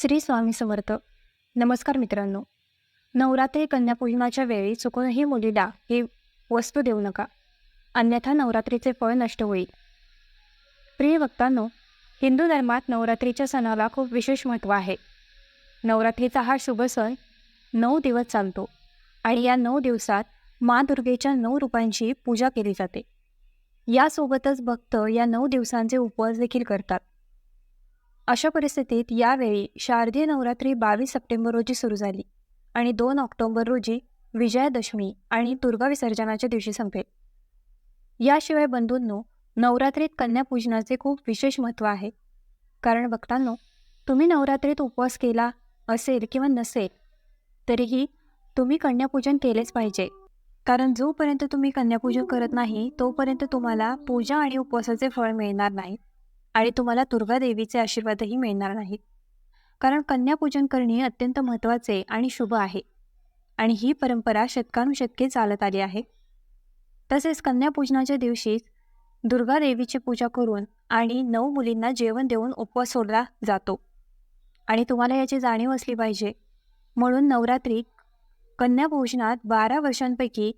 श्री स्वामी समर्थ. नमस्कार मित्रांनो. नवरात्री कन्यापूजनाच्या वेळी चुकूनही मुलीला ही वस्तू देऊ नका. अन्यथा नवरात्रीचे फळ नष्ट होईल. प्रिय भक्तांनो हिंदू धर्मात नवरात्रीच्या सणाला खूप विशेष महत्त्व आहे. नवरात्रीचा हा शुभ सण नऊ दिवस चालतो आणि या नऊ दिवसात मा दुर्गेच्या नऊ रूपांची पूजा केली जाते. यासोबतच भक्त या नऊ दिवसांचे उपवास देखील करतात. अशा परिस्थितीत यावेळी शारदीय नवरात्री बावीस सप्टेंबर रोजी सुरू झाली आणि दोन ऑक्टोबर रोजी विजयादशमी आणि दुर्गा विसर्जनाच्या दिवशी संपेल. याशिवाय बंधूंनो नवरात्रीत कन्यापूजनाचे खूप विशेष महत्त्व आहे. कारण भक्तांनो तुम्ही नवरात्रीत उपवास केला असेल किंवा नसेल तरीही तुम्ही कन्यापूजन केलेच पाहिजे. कारण जोपर्यंत तुम्ही कन्यापूजन करत नाही तोपर्यंत तुम्हाला पूजा आणि उपवासाचे फळ मिळणार नाही. आणि तुम्हाला दुर्गा देवीचे आशीर्वादही मिळणार नाहीत. कारण कन्यापूजन करणे अत्यंत महत्त्वाचे आणि शुभ आहे. आणि ही परंपरा शतकानुशतके चालत आली आहे. तसेच कन्यापूजनाच्या दिवशीच दुर्गा देवीची पूजा करून आणि नऊ मुलींना जेवण देऊन उपवास सोडला जातो. आणि तुम्हाला याची जाणीव असली पाहिजे. म्हणून नवरात्री कन्यापूजनात बारा वर्षांपैकी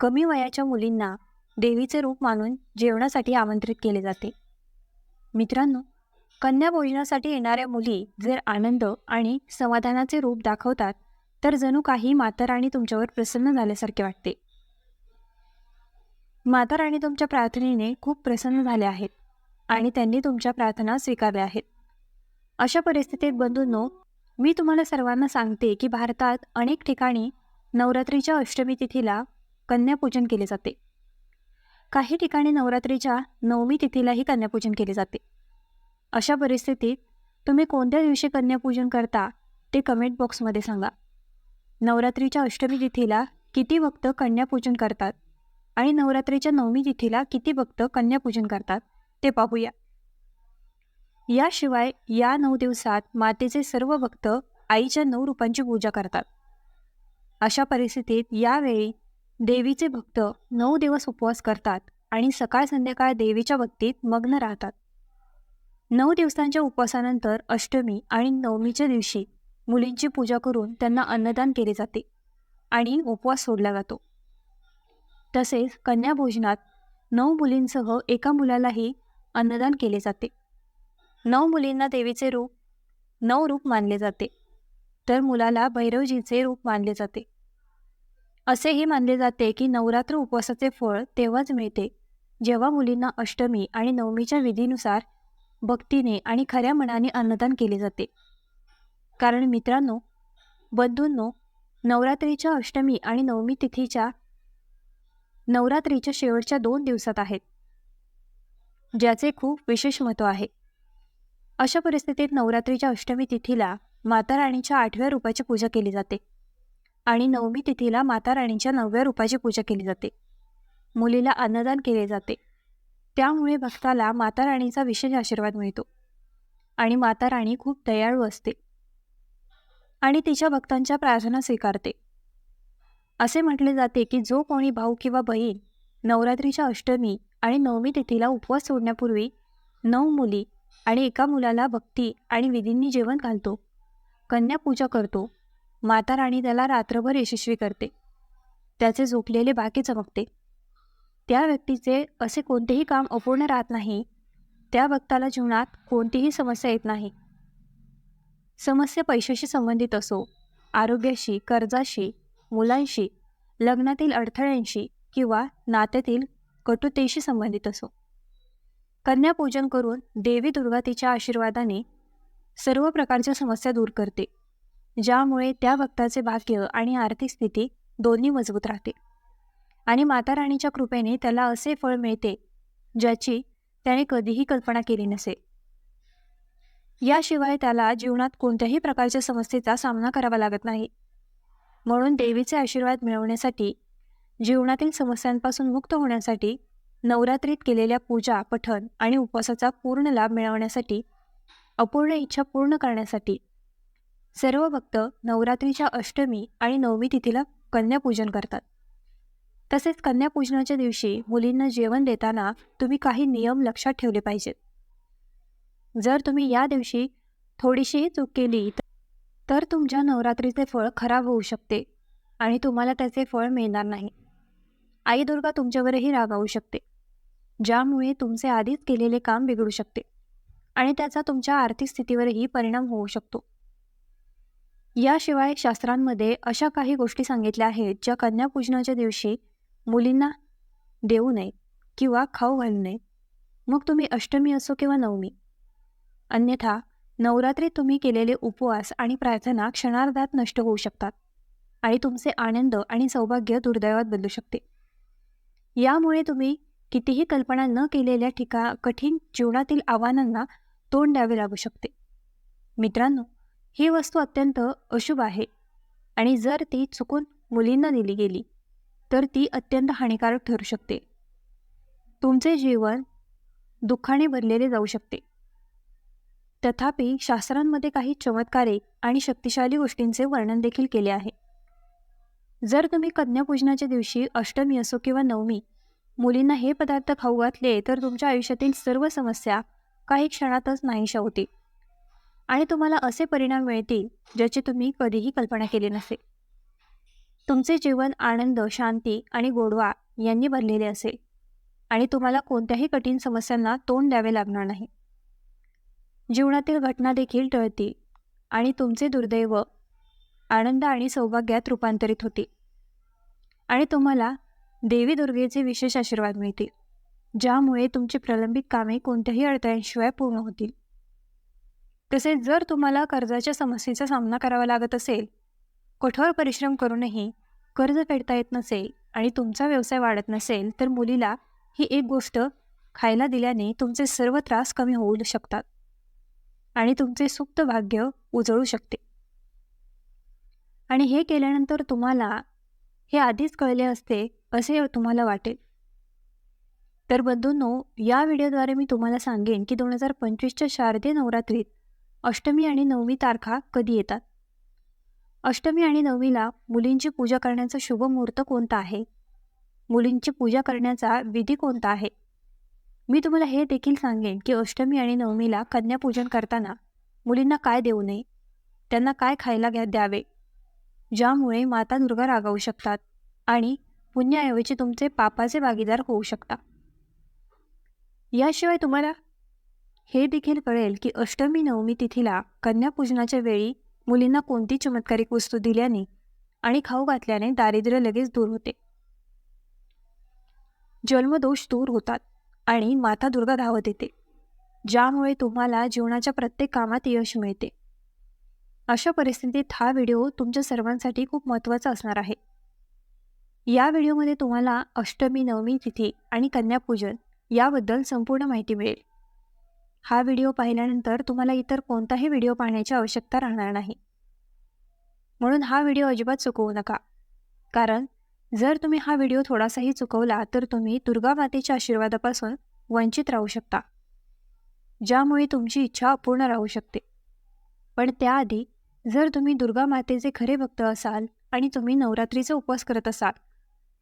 कमी वयाच्या मुलींना देवीचे रूप मानून जेवणासाठी आमंत्रित केले जाते. मित्रांनो कन्या भोजनासाठी येणाऱ्या मुली जर आनंद आणि समाधानाचे रूप दाखवतात तर जणू काही माताराणी तुमच्यावर प्रसन्न झाल्यासारखे वाटते. माताराणी तुमच्या प्रार्थनेने खूप प्रसन्न झाल्या आहेत आणि त्यांनी तुमच्या प्रार्थना स्वीकारल्या आहेत. अशा परिस्थितीत बंधूंनो मी तुम्हाला सर्वांना सांगते की भारतात अनेक ठिकाणी नवरात्रीच्या अष्टमी तिथीला कन्यापूजन केले जाते. काही ठिकाणी नवरात्रीच्या नवमी तिथीलाही कन्यापूजन केले जाते. अशा परिस्थितीत तुम्ही कोणत्या दिवशी कन्यापूजन करता ते कमेंट बॉक्समध्ये सांगा. नवरात्रीच्या अष्टमी तिथीला किती भक्त कन्यापूजन करतात आणि नवरात्रीच्या नवमी तिथीला किती भक्त कन्यापूजन करतात ते पाहूया. याशिवाय या नऊ दिवसात मातेचे सर्व भक्त आईच्या नऊ रूपांची पूजा करतात. अशा परिस्थितीत यावेळी देवीचे भक्त नऊ दिवस उपवास करतात आणि सकाळ संध्याकाळ देवीच्या भक्तीत मग्न राहतात. नऊ दिवसांच्या उपवासानंतर अष्टमी आणि नवमीच्या दिवशी मुलींची पूजा करून त्यांना अन्नदान केले जाते आणि उपवास सोडला जातो. तसेच कन्याभोजनात नऊ मुलींसह एका मुलालाही अन्नदान केले जाते. नऊ मुलींना देवीचे रूप नऊ रूप मानले जाते. तर मुलाला भैरवजीचे रूप मानले जाते. असेही मानले जाते की नवरात्र उपवासाचे फळ तेव्हाच मिळते. जेव्हा मुलींना अष्टमी आणि नवमीच्या विधीनुसार भक्तीने आणि खऱ्या मनाने अन्नदान केले जाते. कारण मित्रांनो बंधूंनो नवरात्रीच्या अष्टमी आणि नवमी तिथीच्या नवरात्रीच्या शेवटच्या दोन दिवसात आहेत ज्याचे खूप विशेष महत्त्व आहे. अशा परिस्थितीत नवरात्रीच्या अष्टमी तिथीला माता राणीच्या आठव्या रूपाची पूजा केली जाते. आणि नवमी तिथीला माता राणीच्या नवव्या रूपाची पूजा केली जाते. मुलीला अन्नदान केले जाते. त्यामुळे भक्ताला माता राणीचा विशेष आशीर्वाद मिळतो आणि माता राणी खूप दयाळू असते आणि तिच्या भक्तांच्या प्रार्थना स्वीकारते. असे म्हटले जाते की जो कोणी भाऊ किंवा बहीण नवरात्रीच्या अष्टमी आणि नवमी तिथीला उपवास सोडण्यापूर्वी नऊ मुली आणि एका मुलाला भक्ती आणि विधींनी जेवण घालतो कन्यापूजा करतो माता राणी त्याला रात्रभर यशस्वी करते. त्याचे झोपलेले बाकी चमकते. त्या व्यक्तीचे असे कोणतेही काम अपूर्ण राहत नाही. त्या भक्ताला जीवनात कोणतीही समस्या येत नाही. समस्या पैशाशी संबंधित असो आरोग्याशी कर्जाशी मुलांशी लग्नातील अडथळ्यांशी किंवा नात्यातील कटुतेशी संबंधित असो. कन्यापूजन करून देवी दुर्गा तिच्या आशीर्वादाने सर्व प्रकारच्या समस्या दूर करते. ज्यामुळे त्या भक्ताचे भाग्य आणि आर्थिक स्थिती दोन्ही मजबूत राहते. आणि माता राणीच्या कृपेने त्याला असे फळ मिळते ज्याची त्याने कधीही कल्पना केली नसे. याशिवाय त्याला जीवनात कोणत्याही प्रकारच्या समस्येचा सामना करावा लागत नाही. म्हणून देवीचे आशीर्वाद मिळवण्यासाठी जीवनातील समस्यांपासून मुक्त होण्यासाठी नवरात्रीत केलेल्या पूजा पठण आणि उपवासाचा पूर्ण लाभ मिळवण्यासाठी अपूर्ण इच्छा पूर्ण करण्यासाठी सर्व भक्त नवरात्रीच्या अष्टमी आणि नवमी तिथीला कन्यापूजन करतात. तसेच कन्यापूजनाच्या दिवशी मुलींना जेवण देताना तुम्ही काही नियम लक्षात ठेवले पाहिजेत. जर तुम्ही या दिवशी थोडीशीही चूक केली तर तुमच्या नवरात्रीचे फळ खराब होऊ शकते आणि तुम्हाला त्याचे फळ मिळणार नाही. आई दुर्गा तुमच्यावरही रागावू शकते ज्यामुळे तुमचे आधीच केलेले काम बिघडू शकते आणि त्याचा तुमच्या आर्थिक स्थितीवरही परिणाम होऊ शकतो. याशिवाय शास्त्रांमध्ये अशा काही गोष्टी सांगितल्या आहेत ज्या कन्यापूजनाच्या दिवशी मुलींना देऊ नये किंवा खाऊ घालू नये. मग तुम्ही अष्टमी असो किंवा नवमी. अन्यथा नवरात्रीत तुम्ही केलेले उपवास आणि प्रार्थना क्षणार्धात नष्ट होऊ शकतात आणि तुमचे आनंद आणि सौभाग्य दुर्दैवात बदलू शकते. यामुळे तुम्ही कितीही कल्पना न केलेल्या ठिका कठीण जीवनातील आव्हानांना तोंड द्यावे लागू शकते. मित्रांनो ही वस्तू अत्यंत अशुभ आहे. आणि जर ती चुकून मुलींना दिली गेली तर ती अत्यंत हानिकारक ठरू शकते. तुमचे जीवन दुःखाने भरलेले जाऊ शकते. तथापि शास्त्रांमध्ये काही चमत्कारिक आणि शक्तिशाली गोष्टींचे वर्णन देखील केले आहे. जर तुम्ही कन्यापूजनाच्या दिवशी अष्टमी असो किंवा नवमी मुलींना हे पदार्थ खाऊ घातले तर तुमच्या आयुष्यातील सर्व समस्या काही क्षणातच नाहीशा होतील. आणि तुम्हाला असे परिणाम मिळतील ज्याची तुम्ही कधीही कल्पना केली नसेल. तुमचे जीवन आनंद शांती आणि गोडवा यांनी भरलेले असेल. आणि तुम्हाला कोणत्याही कठीण समस्यांना तोंड द्यावे लागणार नाही. जीवनातील घटना देखील टळतील आणि तुमचे दुर्दैव आनंद आणि सौभाग्यात रूपांतरित होतील. आणि तुम्हाला देवी दुर्गेचे विशेष आशीर्वाद मिळतील ज्यामुळे तुमची प्रलंबित कामे कोणत्याही अडथळ्यांशिवाय पूर्ण होतील. तसेच जर तुम्हाला कर्जाच्या समस्येचा सामना करावा लागत असेल कठोर परिश्रम करूनही कर्ज फेडता येत नसेल आणि तुमचा व्यवसाय वाढत नसेल तर मुलीला ही एक गोष्ट खायला दिल्याने तुमचे सर्व त्रास कमी होऊ शकतात आणि तुमचे सुप्त भाग्य उजळू शकते. आणि हे केल्यानंतर तुम्हाला हे आधीच कळले असते असे तुम्हाला वाटेल. तर बंधूंनो या व्हिडिओद्वारे मी तुम्हाला सांगेन की दोन हजार पंचवीसच्या शारदीय नवरात्रीत अष्टमी आणि नवमी तारखा कधी येतात? अष्टमी आणि नवमीला मुलींची पूजा करण्याचा शुभ मुहूर्त कोणता आहे? मुलींची पूजा करण्याचा विधी कोणता आहे? मी तुम्हाला हे देखील सांगेन की अष्टमी आणि नवमीला कन्यापूजन करताना मुलींना काय देऊ नये? त्यांना काय खायला घ्या द्यावे? ज्यामुळे माता दुर्गा रागावू शकतात आणि पुण्याऐवजी तुमचे पापाचे भागीदार होऊ शकता याशिवाय तुम्हाला हे देखील कळेल की अष्टमी नवमी तिथीला कन्यापूजनाच्या वेळी मुलींना कोणती चमत्कारिक वस्तू दिल्याने आणि खाऊ घातल्याने दारिद्र्य लगेच दूर होते. जन्मदोष दूर होतात आणि माता दुर्गा धावत येते ज्यामुळे तुम्हाला जीवनाच्या प्रत्येक कामात यश मिळते. अशा परिस्थितीत हा व्हिडिओ तुमच्या सर्वांसाठी खूप महत्त्वाचा असणार आहे. या व्हिडिओमध्ये तुम्हाला अष्टमी नवमी तिथी आणि कन्यापूजन याबद्दल संपूर्ण माहिती मिळेल. हा व्हिडिओ पाहिल्यानंतर तुम्हाला इतर कोणताही व्हिडिओ पाहण्याची आवश्यकता राहणार नाही. म्हणून हा व्हिडिओ अजिबात चुकवू नका. कारण जर तुम्ही हा व्हिडिओ थोडासाही चुकवला तर तुम्ही दुर्गा मातेच्या आशीर्वादापासून वंचित राहू शकता. ज्यामुळे तुमची इच्छा अपूर्ण राहू शकते. पण त्याआधी जर तुम्ही दुर्गा मातेचे खरे भक्त असाल आणि तुम्ही नवरात्रीचा उपवास करत असाल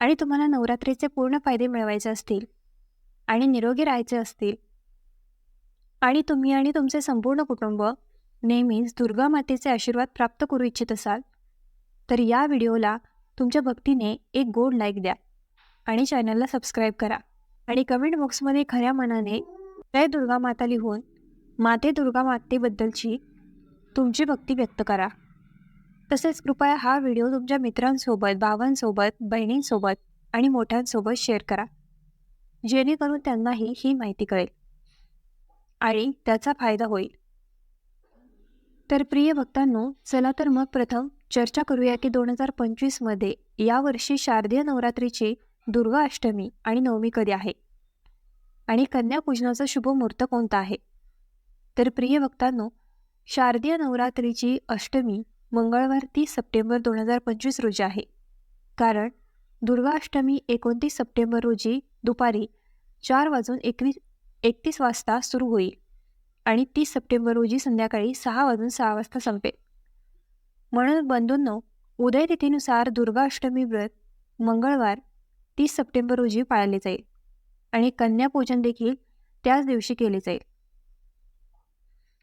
आणि तुम्हाला नवरात्रीचे पूर्ण फायदे मिळवायचे असतील आणि निरोगी राहायचे असतील आणि तुम्ही आणि तुमचे संपूर्ण कुटुंब नेहमीच दुर्गा मातेचे आशीर्वाद प्राप्त करू इच्छित असाल तर या व्हिडिओला तुमच्या भक्तीने एक गोड लाईक द्या आणि चॅनलला सबस्क्राईब करा. आणि कमेंट बॉक्समध्ये खऱ्या मनाने जय दुर्गा माता लिहून माते दुर्गा मातेबद्दलची तुमची भक्ती व्यक्त करा. तसेच कृपया हा व्हिडिओ तुमच्या मित्रांसोबत भावांसोबत बहिणींसोबत आणि मोठ्यांसोबत शेअर करा. जेणेकरून त्यांनाही ही माहिती कळेल. आणि त्याचा फायदा होईल. तर प्रिय भक्तांनो चला तर मग प्रथम चर्चा करूया की दोन हजार पंचवीसमध्ये यावर्षी शारदीय नवरात्रीची दुर्गा अष्टमी आणि नवमी कधी आहे? आणि कन्यापूजनाचा शुभ मुहूर्त कोणता आहे? तर प्रिय भक्तांनो शारदीय नवरात्रीची अष्टमी मंगळवार तीस सप्टेंबर दोन हजार पंचवीस रोजी आहे. कारण दुर्गा अष्टमी एकोणतीस सप्टेंबर रोजी दुपारी चार वाजून एकवीस एकतीस वाजता सुरू होईल आणि तीस सप्टेंबर रोजी संध्याकाळी सहा वाजून सहा वाजता संपेल. म्हणून बंधूंनो उदयतिथीनुसार दुर्गाष्टमी व्रत मंगळवार तीस सप्टेंबर रोजी पाळले जाईल आणि कन्यापूजन देखील त्याच दिवशी केले जाईल.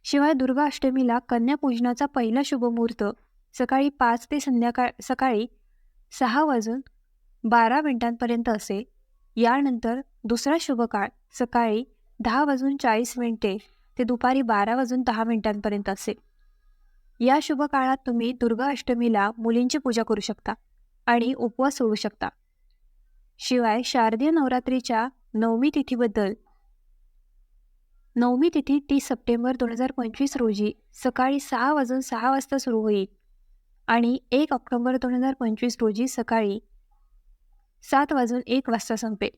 शिवाय दुर्गाष्टमीला कन्यापूजनाचा पहिला शुभमुहूर्त सकाळी पाच ते संध्याकाळ सकाळी सहा वाजून बारा मिनिटांपर्यंत असेल. यानंतर दुसरा शुभकाळ सकाळी दहा वाजून चाळीस मिनिटे ते दुपारी बारा वाजून दहा मिनिटांपर्यंत असेल या शुभ काळात तुम्ही दुर्गा अष्टमीला मुलींची पूजा करू शकता आणि उपवास सोडू शकता. शिवाय शारदीय नवरात्रीच्या नवमी तिथीबद्दल नवमी तिथी तीस सप्टेंबर दोन हजार पंचवीस रोजी सकाळी सहा वाजून सहा वाजता सुरू होईल आणि एक ऑक्टोबर दोन हजार पंचवीस रोजी सकाळी सात वाजून एक वाजता संपेल.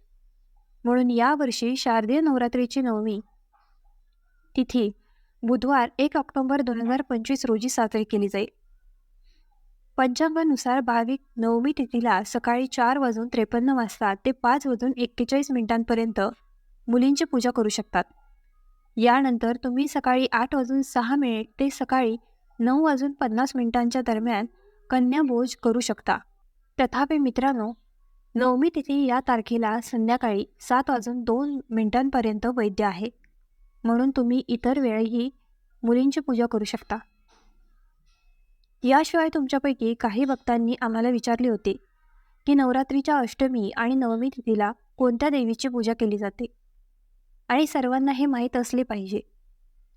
म्हणून यावर्षी शारदीय नवरात्रीची नवमी. तिथी बुधवार एक ऑक्टोबर दोन हजार पंचवीस रोजी साजरी केली जाईल. पंचांगानुसार भाविक नवमी तिथीला सकाळी चार वाजून त्रेपन्न वाजता ते पाच वाजून एक्केचाळीस मिनिटांपर्यंत मुलींची पूजा करू शकतात. यानंतर तुम्ही सकाळी आठ वाजून सहा मिनिट ते सकाळी नऊ वाजून पन्नास मिनिटांच्या दरम्यान कन्याभोज करू शकता. तथापि मित्रांनो नवमी तिथी या तारखेला संध्याकाळी सात वाजून दोन मिनिटांपर्यंत वैद्य आहे. म्हणून तुम्ही इतर वेळीही मुलींची पूजा करू शकता. याशिवाय तुमच्यापैकी काही भक्तांनी आम्हाला विचारले होते की नवरात्रीच्या अष्टमी आणि नवमी तिथीला कोणत्या देवीची पूजा केली जाते? आणि सर्वांना हे माहीत असले पाहिजे.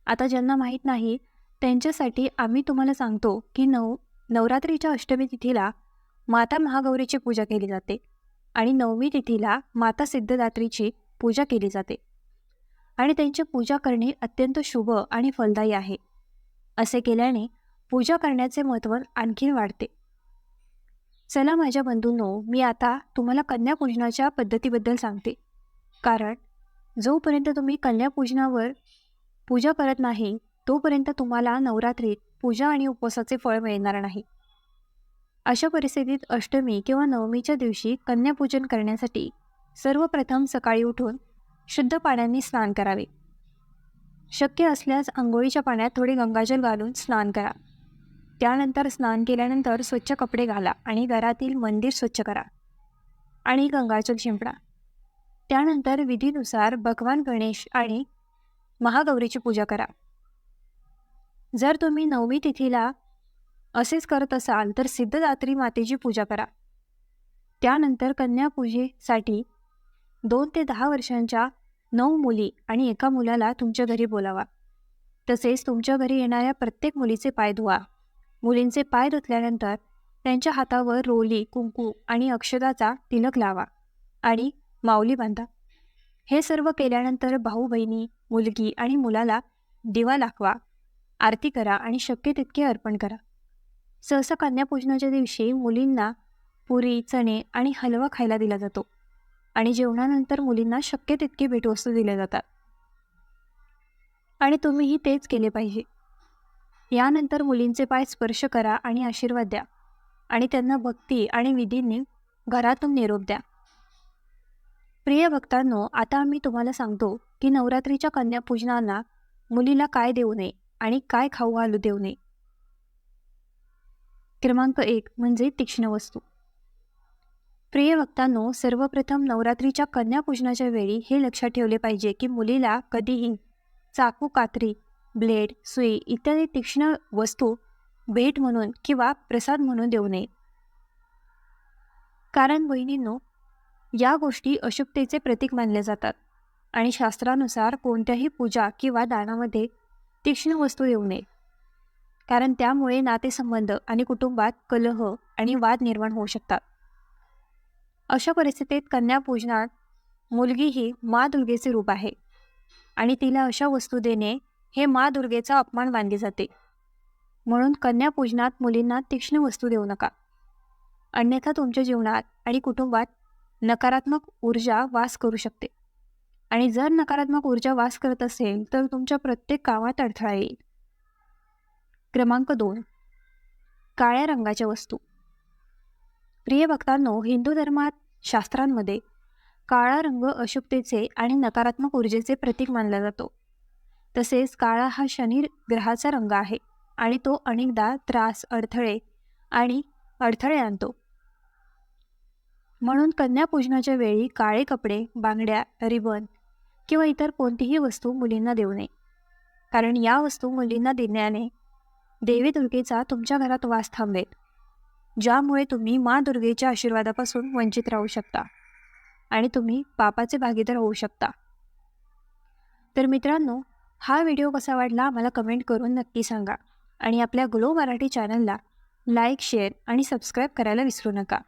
आता ज्यांना माहीत नाही त्यांच्यासाठी आम्ही तुम्हाला सांगतो की नव नवरात्रीच्या अष्टमी तिथीला माता महागौरीची पूजा केली जाते. आणि नवमी तिथीला माता सिद्धदात्रीची पूजा केली जाते. आणि त्यांची पूजा करणे अत्यंत शुभ आणि फलदायी आहे. असे केल्याने पूजा करण्याचे महत्त्व आणखीन वाढते. चला माझ्या बंधूंनो मी आता तुम्हाला कन्यापूजनाच्या पद्धतीबद्दल सांगते. कारण जोपर्यंत तुम्ही कन्यापूजनावर पूजा करत नाही तोपर्यंत तुम्हाला नवरात्रीत पूजा आणि उपवासाचे फळ मिळणार नाही. अशा परिस्थितीत अष्टमी किंवा नवमीच्या दिवशी कन्यापूजन करण्यासाठी सर्वप्रथम सकाळी उठून शुद्ध पाण्याने स्नान करावे. शक्य असल्यास आंघोळीच्या पाण्यात थोडे गंगाजल घालून स्नान करा. त्यानंतर स्नान केल्यानंतर स्वच्छ कपडे घाला आणि घरातील मंदिर स्वच्छ करा आणि गंगाजल शिंपडा. त्यानंतर विधीनुसार भगवान गणेश आणि महागौरीची पूजा करा. जर तुम्ही नवमी तिथीला असेच करत असाल तर सिद्धदात्री मातेची पूजा करा. त्यानंतर कन्यापूजेसाठी दोन ते दहा वर्षांच्या नऊ मुली आणि एका मुलाला तुमच्या घरी बोलावा. तसेच तुमच्या घरी येणाऱ्या प्रत्येक मुलीचे पाय धुवा. मुलींचे पाय धुतल्यानंतर त्यांच्या हातावर रोली कुंकू आणि अक्षदाचा तिलक लावा आणि माऊली बांधा. हे सर्व केल्यानंतर भाऊ बहिणी मुलगी आणि मुलाला दिवा दाखवा आरती करा आणि शक्य तितके अर्पण करा. सहसा कन्यापूजनाच्या दिवशी मुलींना पुरी चणे आणि हलवा खायला दिला जातो आणि जेवणानंतर मुलींना शक्य तितकी भेटवस्तू दिल्या जातात. आणि तुम्हीही तेच केले पाहिजे. यानंतर मुलींचे पाय स्पर्श करा आणि आशीर्वाद द्या आणि त्यांना भक्ती आणि विधींनी घरातून निरोप द्या. प्रिय भक्तांनो आता आम्ही तुम्हाला सांगतो की नवरात्रीच्या कन्यापूजनाला मुलीला काय देऊ नये आणि काय खाऊ घालू देऊ नये. क्रमांक एक म्हणजे तीक्ष्ण वस्तू. प्रिय वक्तांनो सर्वप्रथम नवरात्रीच्या कन्यापूजनाच्या वेळी हे लक्षात ठेवले पाहिजे की मुलीला कधीही चाकू कात्री ब्लेड सुई इत्यादी तीक्ष्ण वस्तू भेट म्हणून किंवा प्रसाद म्हणून देऊ नये. कारण बहिणींनो या गोष्टी अशुभतेचे प्रतीक मानले जातात आणि शास्त्रानुसार कोणत्याही पूजा किंवा दानामध्ये तीक्ष्ण वस्तू देऊ नये. कारण त्यामुळे नातेसंबंध आणि कुटुंबात कलह आणि वाद निर्माण होऊ शकतात. अशा परिस्थितीत कन्यापूजनात मुलगी ही मा दुर्गेचे रूप आहे आणि तिला अशा वस्तू देणे हे मा दुर्गेचा अपमान मानले जाते. म्हणून कन्यापूजनात मुलींना तीक्ष्ण वस्तू देऊ नका. अन्यथा तुमच्या जीवनात आणि कुटुंबात नकारात्मक ऊर्जा वास करू शकते. आणि जर नकारात्मक ऊर्जा वास करत असेल तर तुमच्या प्रत्येक कामात अडथळा येईल. क्रमांक दोन. काळ्या रंगाच्या वस्तू. प्रिय भक्तांनो हिंदू धर्मात शास्त्रांमध्ये काळा रंग अशुभतेचे आणि नकारात्मक ऊर्जेचे प्रतीक मानला जातो. तसेच काळा हा शनी ग्रहाचा रंग आहे आणि तो अनेकदा त्रास अडथळे आणि अडथळे आणतो. म्हणून कन्यापूजनाच्या वेळी काळे कपडे बांगड्या रिबन किंवा इतर कोणतीही वस्तू मुलींना देऊ नये. कारण या वस्तू मुलींना देण्याने देवी दुर्गेचा तुमच्या घरात वास थांबेल ज्यामुळे तुम्ही मा दुर्गेच्या आशीर्वादापासून वंचित राहू शकता आणि तुम्ही पापाचे भागीदार होऊ शकता. तर मित्रांनो हा व्हिडिओ कसा वाटला मला कमेंट करून नक्की सांगा आणि आपल्या ग्लो मराठी चॅनलला लाईक शेअर आणि सबस्क्राईब करायला विसरू नका.